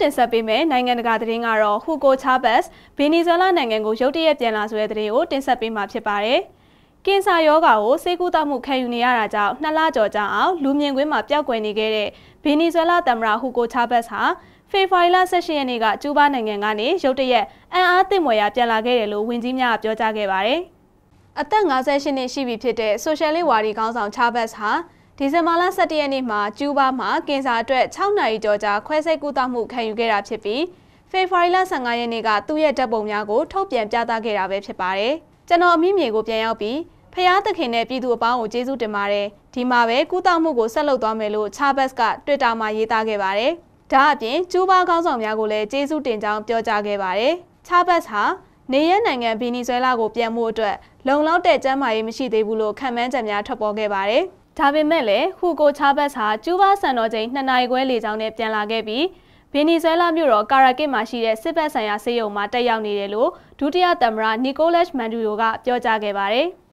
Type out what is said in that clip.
တင်ဆက်ပေးမယ့်နိုင်ငံတကာသတင်းကတော့ဟူကိုချာဘတ်ဗင်နီဇွဲလားနိုင်ငံကိုရုတ်တရက်ပြန်လာဆိုတဲ့သတင်းကိုတင်ဆက်ပေးမှာဖြစ်ပါတယ်။ကင်ဆာရောဂါကိုဆေးကုသမှုခံယူနေရတာကြောင့်နှစ်လကျော်ကြာအောင်လူမြင်ကွင်းမှာပျောက်ကွယ်နေခဲ့တဲ့ဗင်နီဇွဲလားသမ္မတဟူကိုချာဘတ်ဟာဖေဖော်ဝါရီလ18ရက်နေ့ကကျူးဘားနိုင်ငံကနေရုတ်တရက်အံ့အားသင့်မွယ်ရာပြန်လာခဲ့တယ်လို့ဝန်ကြီးများကပြောကြားခဲ့ပါတယ်။အသက်58နှစ်ရှိပြီဖြစ်တဲ့ဆိုရှယ်လစ်ဝါဒီခေါင်းဆောင်ချာဘတ်ဟာ ဒီဇင်ဘာလ17ရက်နေ့မှာကျူးဘားမှာကင်ဆာအတွက်6နာရီကျော်ကြာခွဲစိတ်ကုသမှုခံယူခဲ့တာဖြစ်ပြီးဖေဖော်ဝါရီလ15ရက်နေ့ကသူ့ရဲ့ဓာတ်ပုံများကိုထုတ်ပြန်ပြသခဲ့တာပဲဖြစ်ပါတယ်။ကျွန်တော်အမိမြေကိုပြန်ရောက်ပြီးဖျားသခင်နဲ့ပြည်သူအပေါင်းကိုကျေးဇူးတင်ပါတယ်။ဒီမှာပဲကုသမှုကိုဆက်လုပ်သွားမယ်လို့ချာဘတ်က Twitter မှာရေးသားခဲ့ပါတယ်။ဒါအပြင်ကျူးဘားခေါင်းဆောင်များကိုလည်းကျေးဇူးတင်ကြောင်းပြောကြားခဲ့ပါတယ်။ချာဘတ်ဟာနေရနိုင်ငံဗီနီဇွဲလားကိုပြန်မှုအတွက်လုံလောက်တဲ့ကျန်းမာရေးမရှိသေးဘူးလို့ခံမှန်းချက်များထွက်ပေါ်ခဲ့ပါတယ်။ ဒါပေမဲ့လည်းဟူကိုချာဘတ်ဟာကျူးဘားစံတော်ချိန်2နာရီခွဲလေကြောင်းနဲ့ပြန်လာခဲ့ပြီးဗင်နီဇွဲလားမြို့တော်ကာရာကစ်မှာရှိတဲ့စစ်ဘက်ဆိုင်ရာဆေးရုံမှာတက်ရောက်နေတယ်လို့ဒုတိယသမ္မတနီကိုလက်မန်ဒူယိုကပြောကြားခဲ့ပါတယ်။